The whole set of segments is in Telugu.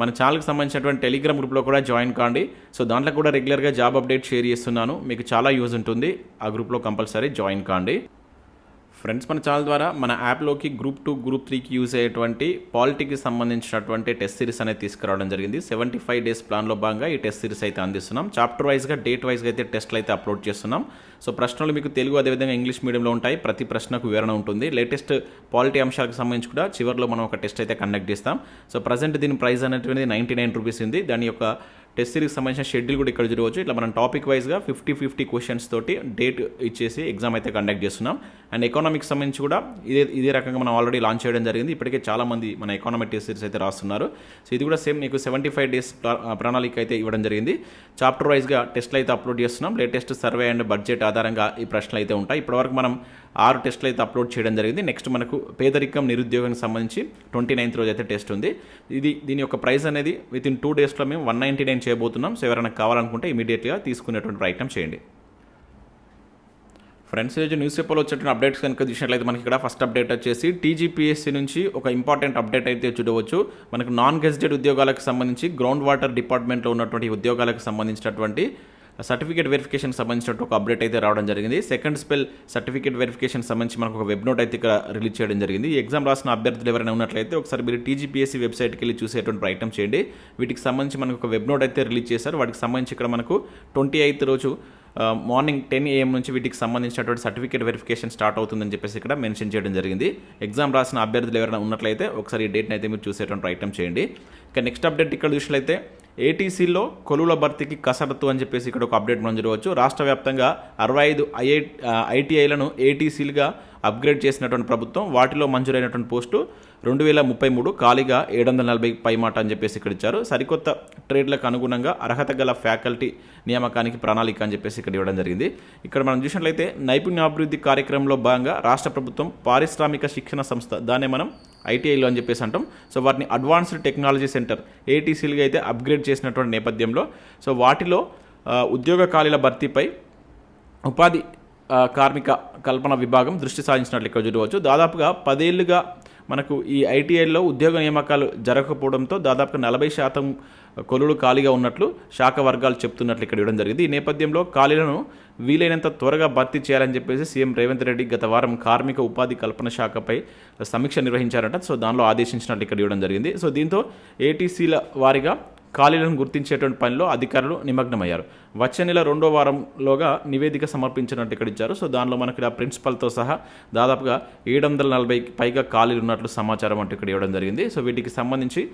మన ఛానల్కి సంబంధించినటువంటి టెలిగ్రామ్ గ్రూప్లో కూడా జాయిన్ కాండి. సో దాంట్లో కూడా రెగ్యులర్గా జాబ్ అప్డేట్ షేర్ చేస్తున్నాను. మీకు చాలా యూజ్ ఉంటుంది. ఆ గ్రూప్లో కంపల్సరీ జాయిన్ కాండి. ఫ్రెండ్స్ మన ఛానల్ ద్వారా మన యాప్లోకి గ్రూప్ టూ గ్రూప్ త్రీకి యూజ్ అయ్యేటువంటి పాలిటీకి సంబంధించినటువంటి టెస్ట్ సిరీస్ అనేది తీసుకురావడం జరిగింది. సెవెంటీ ఫైవ్ డేస్ ప్లాన్లో భాగంగా ఈ టెస్ట్ సిరీస్ అయితే అందిస్తున్నాం. చాప్టర్ వైజ్గా డేట్ వైజ్గా అయితే టెస్ట్లు అయితే అప్లోడ్ చేస్తున్నాం. సో ప్రశ్నలు మీకు తెలుగు అదేవిధంగా ఇంగ్లీష్ మీడియంలో ఉంటాయి. ప్రతి ప్రశ్నకు వివరణ ఉంటుంది. లేటెస్ట్ పాలిటీ అంశాలకు సంబంధించి కూడా చివరిలో మనం ఒక టెస్ట్ అయితే కండక్ట్ చేస్తాం. సో ప్రజెంట్ దీని ప్రైస్ అనేటువంటిది నైంటీ నైన్ రూపీస్ ఉంది. దాని యొక్క టెస్ట్ సిరీస్ సంబంధించిన షెడ్యూల్ కూడా ఇక్కడ చూడవచ్చు. ఇట్లా మనం టాపిక్ వైజ్గా ఫిఫ్టీ ఫిఫ్టీ క్వశ్చన్స్ తోటి డేట్ ఇచ్చేసి ఎగ్జామ్ అయితే కండక్ట్ చేస్తున్నాం. అండ్ ఎకనామిక్స్ సంబంధించి కూడా ఇదే ఇదే రకంగా మనం ఆల్రెడీ లాంచ్ చేయడం జరిగింది. ఇప్పటికే చాలామంది మన ఎకానమిక్ టెస్ట్ సిరీస్ అయితే రాస్తున్నారు. సో ఇది కూడా సేమ్ మీకు సెవెంటీ ఫైవ్ డేస్ ప్రణాళిక అయితే ఇవ్వడం జరిగింది. చాప్టర్ వైజ్గా టెస్ట్లు అయితే అప్లోడ్ చేస్తున్నాం. లేటెస్ట్ సర్వే అండ్ బడ్జెట్ ఆధారంగా ఈ ప్రశ్నలు అయితే ఉంటాయి. ఇప్పటివరకు మనం ఆరు టెస్ట్లు అయితే అప్లోడ్ చేయడం జరిగింది. నెక్స్ట్ మనకు పేదరికం నిరుద్యోగానికి సంబంధించి ట్వంటీ నైన్త్ రోజు అయితే టెస్ట్ ఉంది. ఇది దీని యొక్క ప్రైస్ అనేది విత్ ఇన్ టూ డేస్లో మేము వన్ నైంటీ నైన్ చేయబోతున్నాం. సో ఎవరైనా కావాలనుకుంటే ఇమీడియట్గా తీసుకునేటువంటి ప్రయత్నం చేయండి. ఫ్రెండ్స్ ఈరోజు న్యూస్ పేపర్లో వచ్చేటువంటి అప్డేట్స్ కనుక చూసినట్లయితే మనకి ఇక్కడ ఫస్ట్ అప్డేట్ వచ్చేసి టీజీపీఎస్సీ నుంచి ఒక ఇంపార్టెంట్ అప్డేట్ అయితే చూడవచ్చు. మనకు నాన్ గెజిటెడ్ ఉద్యోగాలకు సంబంధించి గ్రౌండ్ వాటర్ డిపార్ట్మెంట్లో ఉన్నటువంటి ఉద్యోగాలకు సంబంధించినటువంటి సర్టిఫికేట్ వెరిఫికేషన్ సంబంధించినట్టు ఒక అప్డేట్ అయితే రావడం జరిగింది. సెకండ్ స్పెల్ సర్టిఫికేట్ వెరిఫికేషన్ సంబంధించి మనకు ఒక వెబ్ నోట్ అయితే ఇక్కడ రిలీజ్ చేయడం జరిగింది. ఈ ఎగ్జామ్ రాసిన అభ్యర్థులు ఎవరైనా ఉన్నట్లయితే ఒకసారి మీరు టీజీపీఎస్సీ వెబ్సైట్కి వెళ్ళి చూసేటువంటి ప్రయత్నం చేయండి. వీటికి సంబంధించి మనకు ఒక వెబ్ నోట్ అయితే రిలీజ్ చేశారు. వాటికి సంబంధించి ఇక్కడ మనకు ట్వంటీ ఎయిత్ రోజు మార్నింగ్ టెన్ ఏఎం నుంచి వీటికి సంబంధించినటువంటి సర్టిఫికేట్ వెరిఫికేషన్ స్టార్ట్ అవుతుందని చెప్పేసి ఇక్కడ మెన్షన్ చేయడం జరిగింది. ఎగ్జామ్ రాసిన అభ్యర్థులు ఎవరైనా ఉన్నట్లయితే ఒకసారి ఈ డేట్ని అయితే మీరు చూసేటువంటి ప్రయత్నం చేయండి. ఇక నెక్స్ట్ అప్డేట్ ఇక్కడ చూసినట్లయితే ఏటీసీలో కొలువుల భర్తీకి కసరత్తు అని చెప్పేసి ఇక్కడ ఒక అప్డేట్ మనం చూడవచ్చు. రాష్ట్ర వ్యాప్తంగా అరవై ఐదు ఐఐ ఐటీఐలను ఏటీసీలుగా అప్గ్రేడ్ చేసినటువంటి ప్రభుత్వం వాటిలో మంజూరైనటువంటి పోస్టు రెండు వేల ముప్పై మూడు ఖాళీగా ఏడు వందల నలభై పై మాట అని చెప్పేసి ఇక్కడ ఇచ్చారు. సరికొత్త ట్రేడ్లకు అనుగుణంగా అర్హత గల ఫ్యాకల్టీ నియామకానికి ప్రణాళిక అని చెప్పేసి ఇక్కడ ఇవ్వడం జరిగింది. ఇక్కడ మనం చూసినట్లయితే నైపుణ్యాభివృద్ధి కార్యక్రమంలో భాగంగా రాష్ట్ర ప్రభుత్వం పారిశ్రామిక శిక్షణ సంస్థ దాన్నే మనం ఐటీఐలో అని చెప్పేసి అంటాం. సో వాటిని అడ్వాన్స్డ్ టెక్నాలజీ సెంటర్ ఏటీసీలుగా అయితే అప్గ్రేడ్ చేసినటువంటి నేపథ్యంలో సో వాటిలో ఉద్యోగ ఖాళీల భర్తీపై ఉపాధి కార్మిక కల్పన విభాగం దృష్టి సాధించినట్లు ఇక్కడ చూడవచ్చు. దాదాపుగా పదేళ్ళుగా మనకు ఈ ఐటీఐలో ఉద్యోగ నియామకాలు జరగకపోవడంతో దాదాపుగా నలభై శాతం కొలులు ఖాళీగా ఉన్నట్లు శాఖ వర్గాలు చెప్తున్నట్లు ఇక్కడ ఇవ్వడం జరిగింది. ఈ నేపథ్యంలో ఖాళీలను వీలైనంత త్వరగా భర్తీ చేయాలని చెప్పేసి సీఎం రేవంత్ రెడ్డి గత వారం కార్మిక ఉపాధి కల్పన శాఖపై సమీక్ష నిర్వహించారంట. సో దానిలో ఆదేశించినట్లు ఇక్కడ ఇవ్వడం జరిగింది. సో దీంతో ఏటీసీల వారిగా ఖాళీలను గుర్తించేటువంటి పనిలో అధికారులు నిమగ్నమయ్యారు. వచ్చే నెల రెండో వారంలోగా నివేదిక సమర్పించినట్టు ఇక్కడ ఇచ్చారు. సో దానిలో మనకి ఆ ప్రిన్సిపల్తో సహా దాదాపుగా ఏడు వందల నలభై పైగా ఖాళీలు ఉన్నట్లు సమాచారం అంటూ ఇక్కడ ఇవ్వడం జరిగింది. సో వీటికి సంబంధించి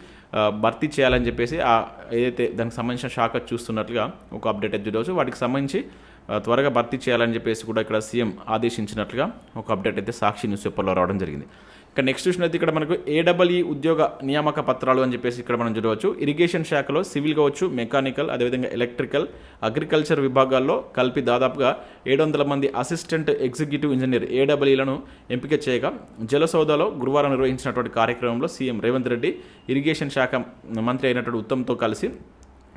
భర్తీ చేయాలని చెప్పేసి ఆ ఏదైతే దానికి సంబంధించిన శాఖ చూస్తున్నట్లుగా ఒక అప్డేట్ అయితే చూడవచ్చు వాటికి సంబంధించి త్వరగా భర్తీ చేయాలని చెప్పేసి కూడా ఇక్కడ సీఎం ఆదేశించినట్లుగా ఒక అప్డేట్ అయితే సాక్షి న్యూస్ పేపర్లో రావడం జరిగింది. ఇక్కడ నెక్స్ట్ అయితే ఇక్కడ మనకు ఏడబ్ల్ఈ ఉద్యోగ నియామక పత్రాలు అని చెప్పేసి ఇక్కడ మనం చూడవచ్చు. ఇరిగేషన్ శాఖలో సివిల్ కావచ్చు మెకానికల్ అదేవిధంగా ఎలక్ట్రికల్ అగ్రికల్చర్ విభాగాల్లో కలిపి దాదాపుగా ఏడు వందల మంది అసిస్టెంట్ ఎగ్జిక్యూటివ్ ఇంజనీర్ ఏడబ్ల్ఈలను ఎంపిక చేయగా జలసౌదాలో గురువారం నిర్వహించినటువంటి కార్యక్రమంలో సీఎం రేవంత్ రెడ్డి ఇరిగేషన్ శాఖ మంత్రి అయినటువంటి ఉత్తమ్తో కలిసి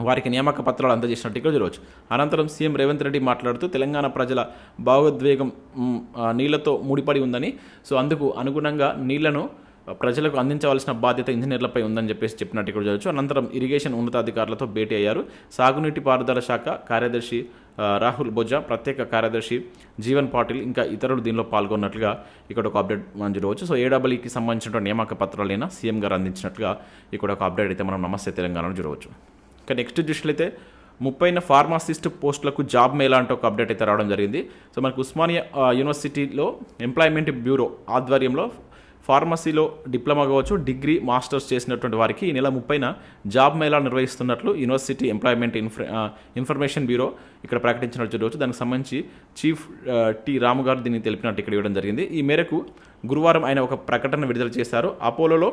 వారికి నియామక పత్రాలు అందజేసినట్టు ఇక్కడ అనంతరం సీఎం రేవంత్ రెడ్డి మాట్లాడుతూ తెలంగాణ ప్రజల భావోద్వేగం నీళ్ళతో ముడిపడి ఉందని సో అందుకు అనుగుణంగా నీళ్ళను ప్రజలకు అందించవలసిన బాధ్యత ఇంజనీర్లపై ఉందని చెప్పేసి చెప్పినట్టు ఇక్కడ చూడవచ్చు. అనంతరం ఇరిగేషన్ ఉన్నతాధికారులతో భేటీ అయ్యారు. సాగునీటి పారుదల శాఖ కార్యదర్శి రాహుల్ బొజ్జా ప్రత్యేక కార్యదర్శి జీవన్ పాటిల్ ఇంకా ఇతరులు దీనిలో పాల్గొన్నట్లుగా ఇక్కడ ఒక అప్డేట్ మనం చూడవచ్చు. సో ఏడబ్ల్యూకి సంబంధించిన నియామక పత్రాలైనా సీఎం గారు అందించినట్లుగా ఇక్కడ ఒక అప్డేట్ అయితే మనం నమస్తే తెలంగాణలో చూడవచ్చు. ఇక నెక్స్ట్ చూసినట్లయితే ముప్పైన ఫార్మాసిస్ట్ పోస్టులకు జాబ్ మేళా అంటే ఒక అప్డేట్ అయితే రావడం జరిగింది. సో మనకు ఉస్మానియా యూనివర్సిటీలో ఎంప్లాయ్మెంట్ బ్యూరో ఆధ్వర్యంలో ఫార్మసీలో డిప్లొమా కావచ్చు డిగ్రీ మాస్టర్స్ చేసినటువంటి వారికి ఈ నెల ముప్పైన జాబ్ మేళా నిర్వహిస్తున్నట్లు యూనివర్సిటీ ఎంప్లాయ్మెంట్ ఇన్ఫర్మేషన్ బ్యూరో ఇక్కడ ప్రకటించినట్టు చూడవచ్చు. దానికి సంబంధించి చీఫ్ టి రాము గారు దీన్ని తెలిపినట్టు ఇక్కడ ఇవ్వడం జరిగింది. ఈ మేరకు గురువారం ఆయన ఒక ప్రకటన విడుదల చేశారు. అపోలోలో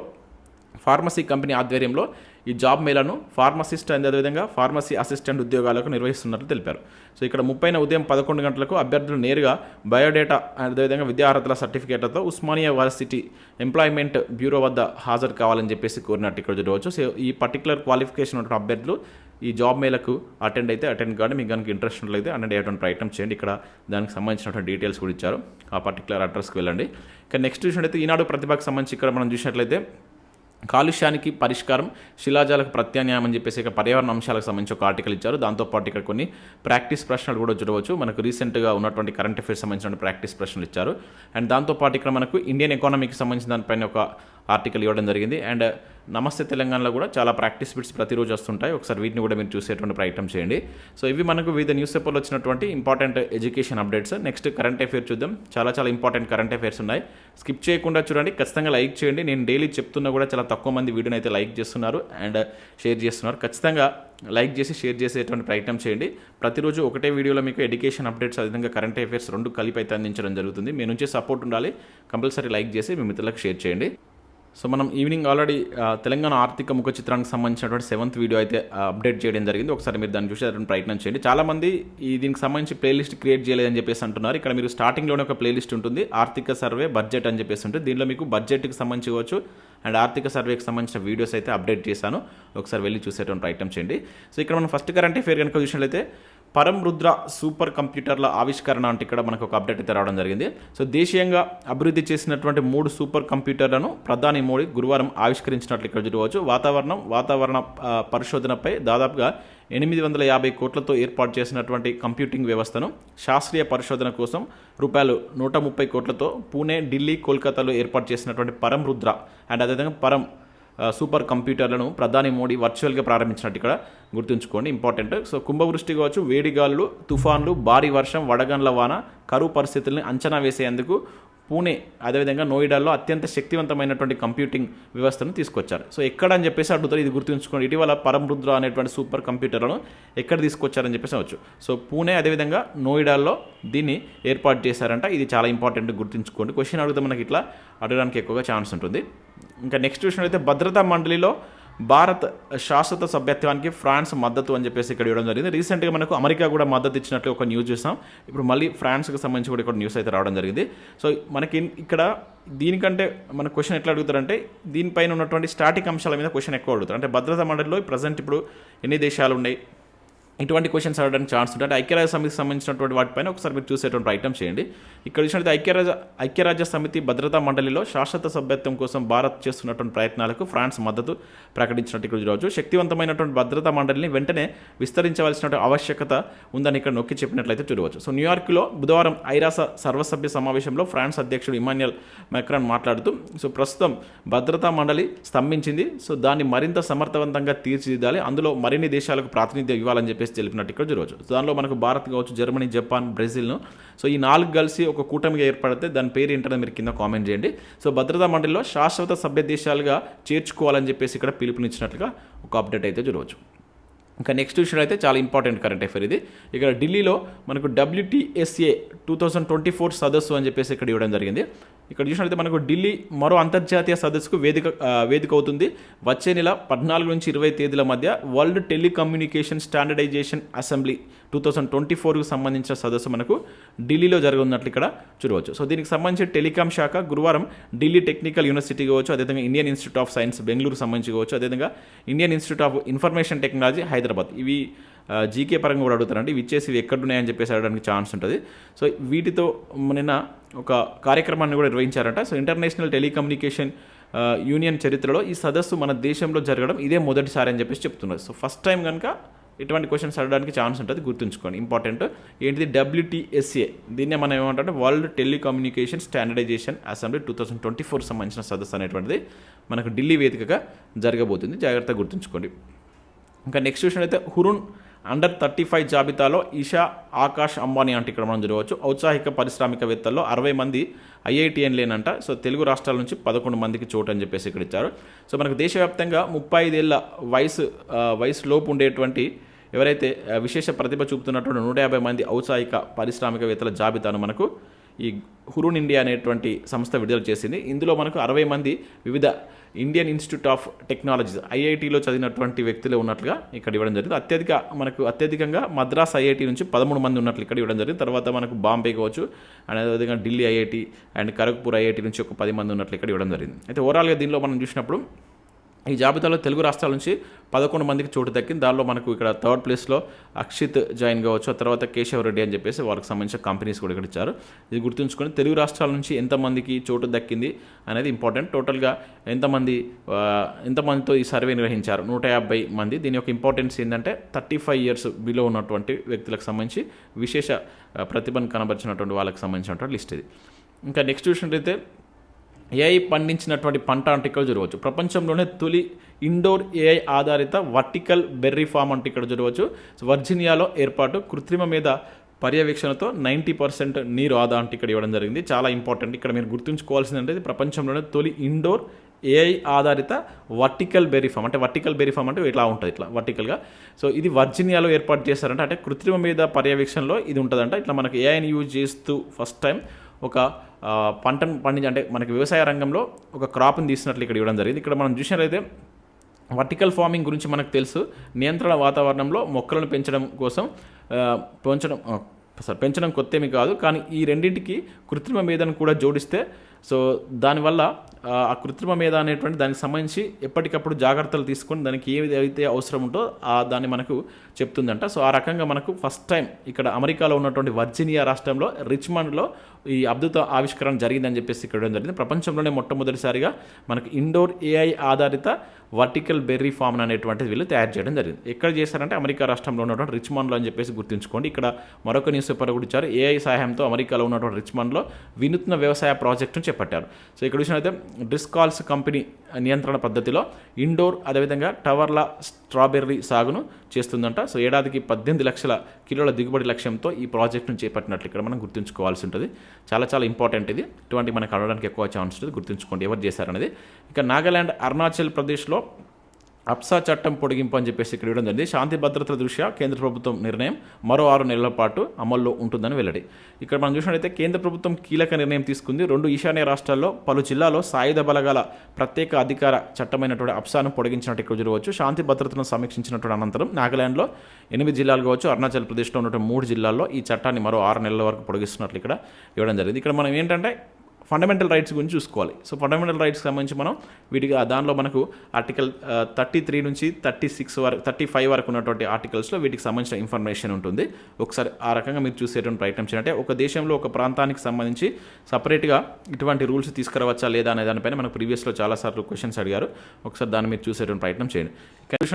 ఫార్మసీ కంపెనీ ఆధ్వర్యంలో ఈ జాబ్ మేళను ఫార్మసిస్ట్ అండ్ అదేవిధంగా ఫార్మసీ అసిస్టెంట్ ఉద్యోగాలకు నిర్వహిస్తున్నట్లు తెలిపారు. సో ఇక్కడ ముప్పైన ఉదయం పదకొండు గంటలకు అభ్యర్థులు నేరుగా బయోడేటా అదేవిధంగా విద్యార్హతల సర్టిఫికేట్లతో ఉస్మానియా యూనివర్సిటీ ఎంప్లాయ్మెంట్ బ్యూరో వద్ద హాజరు కావాలని చెప్పేసి కోరినట్టు ఇక్కడ చూడవచ్చు. సో ఈ పర్టికులర్ క్వాలిఫికేషన్ ఉన్న అభ్యర్థులు ఈ జాబ్ మేళకు అటెండ్ అయితే అటెండ్ కానీ మీకు కనుక ఇంట్రెస్ట్ ఉన్నట్లయితే అటెండ్ అయ్యేటువంటి ప్రయత్నం చేయండి. ఇక్కడ దానికి సంబంధించినటువంటి డీటెయిల్స్ కూడా ఇచ్చారు. ఆ పర్టికులర్ అడ్రస్కి వెళ్ళండి. ఇక నెక్స్ట్ చూసినట్లయితే ఈనాడు ప్రతిభకు సంబంధించి ఇక్కడ మనం చూసినట్లయితే కాలుష్యానికి పరిష్కారం శిలాజాలకు ప్రత్యామ్నాయం అని చెప్పేసి ఇక పర్యావరణ అంశాలకు సంబంధించి ఒక ఆర్టికల్ ఇచ్చారు. దాంతోపాటు ఇక్కడ కొన్ని ప్రాక్టీస్ ప్రశ్నలు కూడా చూడవచ్చు. మనకు రీసెంట్గా ఉన్నటువంటి కరెంట్ అఫేర్స్ సంబంధించిన ప్రాక్టీస్ ప్రశ్నలు ఇచ్చారు. అండ్ దాంతోపాటు ఇక్కడ మనకు ఇండియన్ ఎకానమీకి సంబంధించిన దానిపైన ఒక ఆర్టికల్ ఇవ్వడం జరిగింది. అండ్ నమస్తే తెలంగాణలో కూడా చాలా ప్రాక్టీస్ బిట్స్ ప్రతిరోజు వస్తుంటాయి. ఒకసారి వీటిని కూడా మీరు చూసేటువంటి ప్రయత్నం చేయండి. సో ఇవి మనకు వివిధ న్యూస్ పేపర్లో వచ్చినటువంటి important education updates. Next current affair చూద్దాం. చాలా చాలా ఇంపార్టెంట్ కరెంట్ అఫేర్స్ ఉన్నాయి. స్కిప్ చేయకుండా చూడండి. ఖచ్చితంగా లైక్ చేయండి. నేను డైలీ చెప్తున్నా కూడా చాలా తక్కువ మంది వీడియోని అయితే లైక్ చేస్తున్నారు అండ్ షేర్ చేస్తున్నారు. ఖచ్చితంగా లైక్ చేసి షేర్ చేసేటువంటి ప్రయత్నం చేయండి. ప్రతిరోజు ఒకటే వీడియోలో మీకు ఎడ్యుకేషన్ అప్డేట్స్ అదేవిధంగా కరెంట్ అఫేర్స్ రెండు కలిపి అయితే అందించడం జరుగుతుంది. మీ నుంచి సపోర్ట్ ఉండాలి. కంపల్సరీ లైక్ చేసి మీ మిత్రులకు షేర్ చేయండి. సో మనం ఈవినింగ్ ఆల్రెడీ తెలంగాణ ఆర్థిక ముఖ చిత్రానికి సంబంధించినటువంటి సెవెంత్ వీడియో అయితే అప్డేట్ చేయడం జరిగింది. ఒకసారి మీరు దాన్ని చూసి అటువంటి ప్రయత్నం చేయండి. చాలామంది ఈ దీనికి సంబంధించి ప్లేలిస్ట్ క్రియేట్ చేయలేదని చెప్పేసి అంటున్నారు. ఇక్కడ మీరు స్టార్టింగ్లోనే ఒక ప్లేలిస్ట్ ఉంటుంది. ఆర్థిక సర్వే బడ్జెట్ అని చెప్పేసి ఉంటుంది. దీనిలో మీకు బడ్జెట్కి సంబంధించి కావచ్చు అండ్ ఆర్థిక సర్వేకి సంబంధించిన వీడియోస్ అయితే అప్డేట్ చేశాను. ఒకసారి వెళ్ళి చూసేటువంటి ప్రయత్నం చేయండి. సో ఇక్కడ మనం ఫస్ట్ కరెంట్ అఫేర్ కనుక చూసినట్లయితే పరం రుద్ర సూపర్ కంప్యూటర్ల ఆవిష్కరణ అంటే ఇక్కడ మనకు ఒక అప్డేట్ అయితే రావడం జరిగింది. సో దేశీయంగా అభివృద్ధి చేసినటువంటి మూడు సూపర్ కంప్యూటర్లను ప్రధాని మోడీ గురువారం ఆవిష్కరించినట్లు ఇక్కడ చూడవచ్చు. వాతావరణం వాతావరణ పరిశోధనపై దాదాపుగా ఎనిమిది వందల యాభై కోట్లతో ఏర్పాటు చేసినటువంటి కంప్యూటింగ్ వ్యవస్థను శాస్త్రీయ పరిశోధన కోసం రూపాయలు నూట ముప్పై కోట్లతో పూణే ఢిల్లీ కోల్కతాలో ఏర్పాటు చేసినటువంటి పరం రుద్ర అండ్ అదేవిధంగా పరం సూపర్ కంప్యూటర్లను ప్రధాని మోడీ వర్చువల్గా ప్రారంభించినట్టు ఇక్కడ గుర్తుంచుకోండి. ఇంపార్టెంట్. సో కుంభవృష్టి కావచ్చు వేడిగాలు తుఫాన్లు భారీ వర్షం వడగండ్ల వాన కరువు పరిస్థితుల్ని అంచనా వేసేందుకు పూణే అదేవిధంగా నోయిడాలో అత్యంత శక్తివంతమైనటువంటి కంప్యూటింగ్ వ్యవస్థను తీసుకొచ్చారు. సో ఎక్కడ అని చెప్పేసి అడుగుతారు ఇది గుర్తుంచుకోండి. ఇటీవల పరంరుద్ర అనేటువంటి సూపర్ కంప్యూటర్లను ఎక్కడ తీసుకొచ్చారని చెప్పేసి అవచ్చు సో పూణే అదేవిధంగా నోయిడాలో దీన్ని ఏర్పాటు చేశారంట. ఇది చాలా ఇంపార్టెంట్ గుర్తుంచుకోండి. క్వశ్చన్ అడిగితే మనకి ఇట్లా అడగడానికి ఎక్కువగా ఛాన్స్ ఉంటుంది. ఇంకా నెక్స్ట్ విషయం అయితే భద్రతా మండలిలో భారత్ శాశ్వత సభ్యత్వానికి ఫ్రాన్స్ మద్దతు అని చెప్పేసి ఇక్కడ ఇవ్వడం జరిగింది. రీసెంట్గా మనకు అమెరికా కూడా మద్దతు ఇచ్చినట్లు ఒక న్యూస్ చూసాం. ఇప్పుడు మళ్ళీ ఫ్రాన్స్కి సంబంధించి కూడా ఇక్కడ న్యూస్ అయితే రావడం జరిగింది. సో మనకి ఇక్కడ దీనికంటే మన క్వశ్చన్ ఎట్లా అడుగుతారంటే దీనిపైన ఉన్నటువంటి స్టాటిక్ అంశాల మీద క్వశ్చన్ ఎక్కువ అడుగుతారు. అంటే భద్రతా మండలిలో ప్రజెంట్ ఇప్పుడు ఎన్ని దేశాలు ఉన్నాయి? ఇటువంటి క్వశ్చన్స్ అడగడానికి ఛాన్స్ ఉంటుంది అంటే ఐక్యరాజ్య సమితికి సంబంధించినటువంటి వాటిపైన ఒకసారి మీరు చూసేటువంటి ప్రయత్నం చేయండి. ఇక్కడ చూసినట్లయితే ఐక్యరాజ్య ఐక్యరాజ్య సమితి భద్రతా మండలిలో శాశ్వత సభ్యత్వం కోసం భారత్ చేస్తున్నటువంటి ప్రయత్నాలకు ఫ్రాన్స్ మద్దతు ప్రకటించినట్టు ఇక్కడ చూడవచ్చు. శక్తివంతమైనటువంటి భద్రతా మండలిని వెంటనే విస్తరించవలసిన ఆవశ్యకత ఉందని ఇక్కడ నొక్కి చెప్పినట్లయితే చూడవచ్చు. సో న్యూయార్క్లో బుధవారం ఐరాస సర్వసభ్య సమావేశంలో ఫ్రాన్స్ అధ్యక్షుడు ఇమాన్యుయల్ మెక్రాన్ మాట్లాడుతూ సో ప్రస్తుతం భద్రతా మండలి స్తంభించింది. సో దాన్ని మరింత సమర్థవంతంగా తీర్చిదిద్దాలి. అందులో మరిన్ని దేశాలకు ప్రాతినిధ్యం ఇవ్వాలని చెప్పేసి తెలిపినట్టు ఇక్కడ చూడవచ్చు. దానిలో మనకు భారత్ కావచ్చు జర్మనీ జపాన్ బ్రెజిల్ను. సో ఈ నాలుగు కలిసి ఒక కూటమిగా ఏర్పడితే దాని పేరు ఏంటనే మీరు కింద కామెంట్ చేయండి. సో భద్రతా మండలిలో శాశ్వత సభ్య దేశాలుగా చేర్చుకోవాలని చెప్పేసి ఇక్కడ పిలుపునిచ్చినట్లుగా ఒక అప్డేట్ అయితే చూడవచ్చు. ఇంకా నెక్స్ట్ విషయం అయితే చాలా ఇంపార్టెంట్ కరెంట్ అఫేర్ ఇది. ఇక్కడ ఢిల్లీలో మనకు WTSA two thousand twenty four సదస్సు అని చెప్పేసి ఇక్కడ ఇవ్వడం జరిగింది. ఇక్కడ చూసినట్లయితే మనకు ఢిల్లీ మరో అంతర్జాతీయ సదస్సుకు వేదిక వేదిక అవుతుంది. వచ్చే నెల పద్నాలుగు నుంచి ఇరవై తేదీల మధ్య World Telecommunication Standardization Assembly two thousand twenty ఫోర్కి సంబంధించిన సదస్సు మనకు ఢిల్లీలో జరగనున్నట్లు ఇక్కడ చూడవచ్చు. సో దీనికి సంబంధించి టెలికాం శాఖ గురువారం ఢిల్లీ టెక్నికల్ యూనివర్సిటీ కావచ్చు అదేవిధంగా Indian Institute of Science Bengaluru సంబంధించి కావచ్చు అదేవిధంగా Indian Institute of Information Technology Hyderabad. ఇవి జీకే పరంగా కూడా అడుగుతారండి. ఇవి ఇచ్చేసి ఇవి ఎక్కడున్నాయని చెప్పేసి అడగడానికి ఛాన్స్ ఉంటుంది. సో వీటితో నిన్న ఒక కార్యక్రమాన్ని కూడా నిర్వహించారంట. సో ఇంటర్నేషనల్ టెలికమ్యూనికేషన్ యూనియన్ చరిత్రలో ఈ సదస్సు మన దేశంలో జరగడం ఇదే మొదటిసారి అని చెప్పేసి చెప్తున్నారు. సో ఫస్ట్ టైం కనుక ఇటువంటి క్వశ్చన్స్ అడగడానికి ఛాన్స్ ఉంటుంది. గుర్తుంచుకోండి. ఇంపార్టెంట్. ఏంటిది? డబ్ల్యూటీఎస్ఏ దీన్నే మనం ఏమంటే World Telecommunication Standardization Assembly two thousand twenty four సంబంధించిన సదస్సు అనేటువంటిది మనకు ఢిల్లీ వేదికగా జరగబోతుంది. జాగ్రత్తగా గుర్తుంచుకోండి. ఇంకా నెక్స్ట్ క్వశ్చన్ అయితే హురున్ అండర్ థర్టీ ఫైవ్ జాబితాలో ఈషా ఆకాష్ అంబానీ అంటే ఇక్కడ మనం చూడవచ్చు. ఔత్సాహిక పారిశ్రామికవేత్తల్లో అరవై మంది ఐఐటిఎన్ లేనంట సో తెలుగు రాష్ట్రాల నుంచి పదకొండు మందికి చోటు అని చెప్పేసి ఇక్కడ ఇచ్చారు. సో మనకు దేశవ్యాప్తంగా ముప్పై ఐదేళ్ళ వయసు వయసులోపు వయసు లోపు ఉండేటువంటి ఎవరైతే విశేష ప్రతిభ చూపుతున్నటువంటి నూట యాభై మంది ఔత్సాహిక పారిశ్రామికవేత్తల జాబితాను మనకు ఈ హురూన్ ఇండియా అనేటువంటి సంస్థ విడుదల చేసింది. ఇందులో మనకు అరవై మంది వివిధ ఇండియన్ ఇన్స్టిట్యూట్ ఆఫ్ టెక్నాలజీస్ ఐఐటిలో చదివినటువంటి వ్యక్తులు ఉన్నట్లుగా ఇక్కడ ఇవ్వడం జరిగింది. అత్యధిక మనకు అత్యధికంగా మద్రాస్ ఐఐటీ నుంచి పదమూడు మంది ఉన్నట్లు ఇక్కడ ఇవ్వడం జరిగింది. తర్వాత మనకు బాంబే కావచ్చు అండ్ అదేవిధంగా Delhi IIT and Kharagpur IIT నుంచి ఒక పది మంది ఉన్నట్లు ఇక్కడ ఇవ్వడం జరిగింది. అయితే ఓవరాల్గా దీనిలో మనం చూసినప్పుడు ఈ జాబితాలో తెలుగు రాష్ట్రాల నుంచి పదకొండు మందికి చోటు దక్కింది. దానిలో మనకు ఇక్కడ థర్డ్ ప్లేస్లో అక్షిత్ జాయిన్ కావచ్చు ఆ తర్వాత కేశవ రెడ్డి అని చెప్పేసి వాళ్ళకి సంబంధించిన కంపెనీస్ కూడా ఇక్కడ ఇచ్చారు. ఇది గుర్తుంచుకొని తెలుగు రాష్ట్రాల నుంచి ఎంతమందికి చోటు దక్కింది అనేది ఇంపార్టెంట్ టోటల్గా ఎంతమంది ఎంతమందితో ఈ సర్వే నిర్వహించారు? నూట యాభై మంది. దీని యొక్క ఇంపార్టెన్స్ ఏంటంటే థర్టీ ఫైవ్ ఇయర్స్ బిలో ఉన్నటువంటి వ్యక్తులకు సంబంధించి విశేష ప్రతిభను కనబరిచినటువంటి వాళ్ళకి సంబంధించినటువంటి లిస్ట్ ఇది. ఇంకా నెక్స్ట్ చూసినట్లయితే ఏఐ పండించినటువంటి పంట అంటే ఇక్కడ చూడవచ్చు. ప్రపంచంలోనే తొలి ఇండోర్ ఏఐ ఆధారిత వర్టికల్ బెర్రీ ఫామ్ అంటే ఇక్కడ చూడవచ్చు. వర్జీనియాలో ఏర్పాటు కృత్రిమ మీద పర్యవేక్షణతో నైంటీ పర్సెంట్ నీరు ఆదా అంటే ఇక్కడ ఇవ్వడం జరిగింది. చాలా ఇంపార్టెంట్. ఇక్కడ మీరు గుర్తుంచుకోవాల్సిందంటే ఇది ప్రపంచంలోనే తొలి ఇండోర్ ఏఐ ఆధారిత వర్టికల్ బెర్రీ ఫామ్. అంటే వర్టికల్ బెరీ ఫామ్ అంటే ఇట్లా ఉంటుంది ఇట్లా వర్టికల్గా. సో ఇది వర్జీనియాలో ఏర్పాటు చేస్తారంట అంటే కృత్రిమ మీద పర్యవేక్షణలో ఇది ఉంటుందంట. ఇట్లా మనకు ఏఐని యూజ్ చేస్తూ ఫస్ట్ టైం ఒక పంటను పండించి అంటే మనకి వ్యవసాయ రంగంలో ఒక క్రాప్ని తీసినట్లు ఇక్కడ ఇవ్వడం జరిగింది. ఇక్కడ మనం చూసినట్లయితే వర్టికల్ ఫార్మింగ్ గురించి మనకు తెలుసు. నియంత్రణ వాతావరణంలో మొక్కలను పెంచడం కోసం పెంచడం సార్ పెంచడం కొత్తేమి కాదు. కానీ ఈ రెండింటికి కృత్రిమ మేధను కూడా జోడిస్తే సో దానివల్ల ఆ, కృత్రిమ మీద అనేటువంటి దానికి సంబంధించి ఎప్పటికప్పుడు జాగ్రత్తలు తీసుకొని దానికి ఏది అయితే అవసరం ఉంటో ఆ దాన్ని మనకు చెప్తుందంట. సో ఆ రకంగా మనకు ఫస్ట్ టైం ఇక్కడ అమెరికాలో ఉన్నటువంటి వర్జీనియా రాష్ట్రంలో రిచ్మండ్లో ఈ అద్భుత ఆవిష్కరణ జరిగిందని చెప్పేసి ఇక్కడ జరిగింది. ప్రపంచంలోనే మొట్టమొదటిసారిగా మనకు ఇండోర్ ఏఐ ఆధారిత వర్టికల్ బెర్రీ ఫామ్ అనేటువంటిది వీళ్ళు తయారు చేయడం జరిగింది. ఎక్కడ చేశారంటే అమెరికా రాష్ట్రంలో ఉన్నటువంటి రిచ్మండ్లో అని చెప్పేసి గుర్తుంచుకోండి. ఇక్కడ మరొక న్యూస్ పేపర్ కూడా ఇచ్చారు. ఏఐ సహాయంతో అమెరికాలో ఉన్నటువంటి రిచ్మండ్లో వినూత్న వ్యవసాయ ప్రాజెక్టును చేపట్టారు. సో ఇక్కడ చూసినట్లయితే డ్రిస్కాల్స్ కంపెనీ నియంత్రణ పద్ధతిలో ఇండోర్ అదేవిధంగా టవర్ల స్ట్రాబెర్రీ సాగును చేస్తుందంట. సో ఏడాదికి పద్దెనిమిది లక్షల కిలోల దిగుబడి లక్ష్యంతో ఈ ప్రాజెక్టును చేపట్టినట్లు ఇక్కడ మనం గుర్తుంచుకోవాల్సి ఉంటుంది. చాలా చాలా ఇంపార్టెంట్ ఇది. ఇటువంటి మనకు అడగడానికి ఎక్కువ ఛాన్స్ ఉంటుంది. గుర్తుంచుకోండి ఎవరు చేశారనేది. ఇక నాగాలాండ్ అరుణాచల్ ప్రదేశ్లో అప్సా చట్టం పొడిగింపు అని చెప్పేసి ఇక్కడ ఇవ్వడం జరిగింది. శాంతి భద్రతల దృష్ట్యా కేంద్ర ప్రభుత్వం నిర్ణయం మరో ఆరు నెలల పాటు అమల్లో ఉంటుందని వెల్లడి. ఇక్కడ మనం చూసినట్లయితే కేంద్ర ప్రభుత్వం కీలక నిర్ణయం తీసుకుంది. రెండు ఈశాన్య రాష్ట్రాల్లో పలు జిల్లాలో సాయుధ బలగాల ప్రత్యేక అధికార చట్టమైనటువంటి అప్సాను పొడిగించినట్టు ఇక్కడ చూడవచ్చు. శాంతి భద్రతను సమీక్షించినటువంటి అనంతరం నాగాలాండ్లో ఎనిమిది జిల్లాలు కావచ్చు అరుణాచల్ ప్రదేశ్లో ఉన్నటువంటి మూడు జిల్లాల్లో ఈ చట్టాన్ని మరో ఆరు నెలల వరకు పొడిగిస్తున్నట్లు ఇక్కడ ఇవ్వడం జరిగింది. ఇక్కడ మనం ఏంటంటే ఫండమెంటల్ రైట్స్ గురించి చూసుకోవాలి. సో ఫండమెంటల్ రైట్స్ సంబంధించి మనం వీటికి దానిలో మనకు ఆర్టికల్ థర్టీ త్రీ నుంచి థర్టీ సిక్స్ వరకు థర్టీ ఫైవ్ వరకు ఉన్నటువంటి ఆర్టికల్స్లో వీటికి సంబంధించిన ఇన్ఫర్మేషన్ ఉంటుంది. ఒకసారి ఆ రకంగా మీరు చూసేటువంటి ప్రయత్నం చేయాలంటే ఒక దేశంలో ఒక ప్రాంతానికి సంబంధించి సపరేట్గా ఇటువంటి రూల్స్ తీసుకురావచ్చా లేదా అనే దానిపైన మనకు ప్రీవియస్లో చాలాసార్లు క్వశ్చన్స్ అడిగారు. ఒకసారి దాన్ని మీరు చూసేటువంటి ప్రయత్నం చేయండి.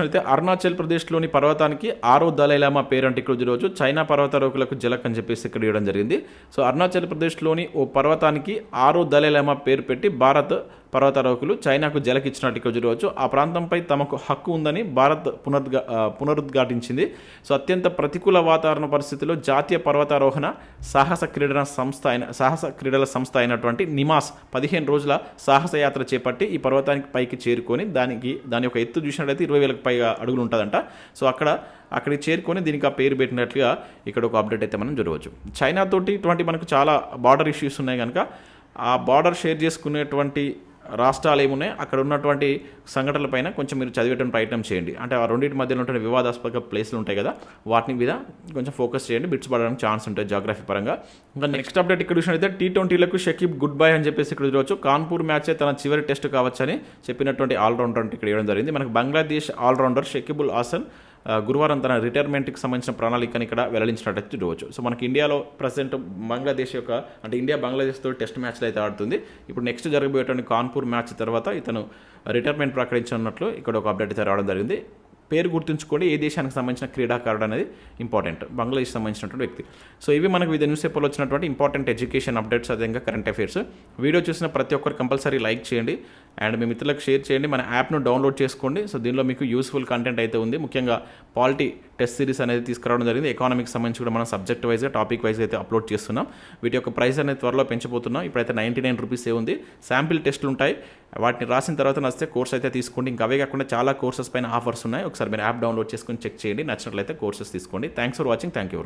ఇక అరుణాచల్ ప్రదేశ్లోని పర్వతానికి ఆరో దలైలామా పేరు అంటే ఇక్కడ రోజు చైనా పర్వతారోహకులకు జలక్ అని చెప్పేసి ఇక్కడ ఇవ్వడం జరిగింది. సో అరుణాచల్ ప్రదేశ్లోని ఓ పర్వతానికి ఆరో దలైలామా పేరు పెట్టి భారత్ పర్వతారోహకులు చైనాకు జలకిచ్చినట్టు ఇక్కడ చూడవచ్చు. ఆ ప్రాంతంపై తమకు హక్కు ఉందని భారత్ పునరుద్ఘా పునరుద్ఘాటించింది. సో అత్యంత ప్రతికూల వాతావరణ పరిస్థితిలో జాతీయ పర్వతారోహణ సాహస క్రీడల సంస్థ అయిన సాహస క్రీడల సంస్థ అయినటువంటి నిమాస్ పదిహేను రోజుల సాహస యాత్ర చేపట్టి ఈ పర్వతానికి పైకి చేరుకొని దానికి దాని యొక్క ఎత్తు చూసినట్లయితే ఇరవై వేలకు పైగా అడుగులు ఉంటుందంట. సో అక్కడ అక్కడికి చేరుకొని దీనికి ఆ పేరు పెట్టినట్లుగా ఇక్కడ ఒక అప్డేట్ అయితే మనం చూడవచ్చు. చైనా తోటి ఇటువంటి మనకు చాలా బార్డర్ ఇష్యూస్ ఉన్నాయి కనుక ఆ బార్డర్ షేర్ చేసుకునేటువంటి రాష్ట్రాలు ఏమున్నాయి అక్కడ ఉన్నటువంటి సంఘటనలపైన కొంచెం మీరు చదివేటువంటి ప్రయత్నం చేయండి. అంటే ఆ రెండింటి మధ్యలో ఉంటున్న వివాదాస్పద ప్లేస్లు ఉంటాయి కదా వాటిని మీద కొంచెం ఫోకస్ చేయండి బిట్స్ పడడానికి ఛాన్స్ ఉంటాయి జాగ్రఫీ పరంగా. ఇంకా నెక్స్ట్ అప్డేట్ ఇక్కడ చూసినట్లయితే టీ ట్వంటీలకు షకీబ్ గుడ్ బై అని చెప్పేసి ఇక్కడ చూడవచ్చు. కాన్పూర్ మ్యాచే తన చివరి టెస్ట్ కావచ్చని చెప్పినటువంటి ఆల్రౌండర్ అంటే ఇక్కడ ఇవ్వడం జరిగింది. మనకు బంగ్లాదేశ్ ఆల్రౌండర్ షకీబుల్ హాసన్ గురువారం తన రిటైర్మెంట్కి సంబంధించిన ప్రణాళికను ఇక్కడ వెల్లడించినట్టు చూడవచ్చు. సో మనకి ఇండియాలో ప్రజెంట్ బంగ్లాదేశ్ యొక్క అంటే ఇండియా బంగ్లాదేశ్తో టెస్ట్ మ్యాచ్లు అయితే ఆడుతుంది. ఇప్పుడు నెక్స్ట్ జరగబోయేటువంటి కాన్పూర్ మ్యాచ్ తర్వాత ఇతను రిటైర్మెంట్ ప్రకటించనున్నట్లు ఇక్కడ ఒక అప్డేట్ అయితే రావడం జరిగింది. పేరు గుర్తుంచుకోండి ఏ దేశానికి సంబంధించిన క్రీడాకారుడు అనేది ఇంపార్టెంట్ బంగ్లాదేశ్ సంబంధించినటువంటి వ్యక్తి. సో ఇవి మనకు వివిధ న్యూస్ పేపర్లో వచ్చినటువంటి ఇంపార్టెంట్ ఎడ్యుకేషన్ అప్డేట్స్ అదేవిధంగా కరెంట్ అఫైర్స్ వీడియో చూసిన ప్రతి ఒక్కరు కంపల్సరీ లైక్ చేయండి. అండ్ మీ మిత్రులకు షేర్ చేయండి. మన యాప్ను డౌన్లోడ్ చేసుకోండి. సో దీనిలో మీకు యూస్ఫుల్ కంటెంట్ అయితే ఉంది. ముఖ్యంగా పాలిటీ టెస్ట్ సిరీస్ అనేది తీసుకురావడం జరిగింది. ఎకానమిక్స్ సంబంధించి కూడా మనం సబ్జెక్ట్ వైజ్గా టాపిక్ వైజ్ అయితే అప్లోడ్ చేస్తున్నాం. వీటి యొక్క ప్రైస్ అనేది త్వరలో పెంచబోతున్నాం. ఇప్పుడైతే నైంటీ నైన్ రూపీసే ఉంది. శాంపిల్ టెస్టులు ఉంటాయి. వాటిని రాసిన తర్వాత నచ్చితే కోర్స్ అయితే తీసుకోండి. ఇంకా అవే కాకుండా చాలా కోర్సెస్ పైన ఆఫర్స్ ఉన్నాయి. ఒకసారి మీరు యాప్ డౌన్లోడ్ చేసుకొని చెక్ చేయండి. నచ్చినట్లయితే కోర్సెస్ తీసుకోండి. Thanks for watching thank you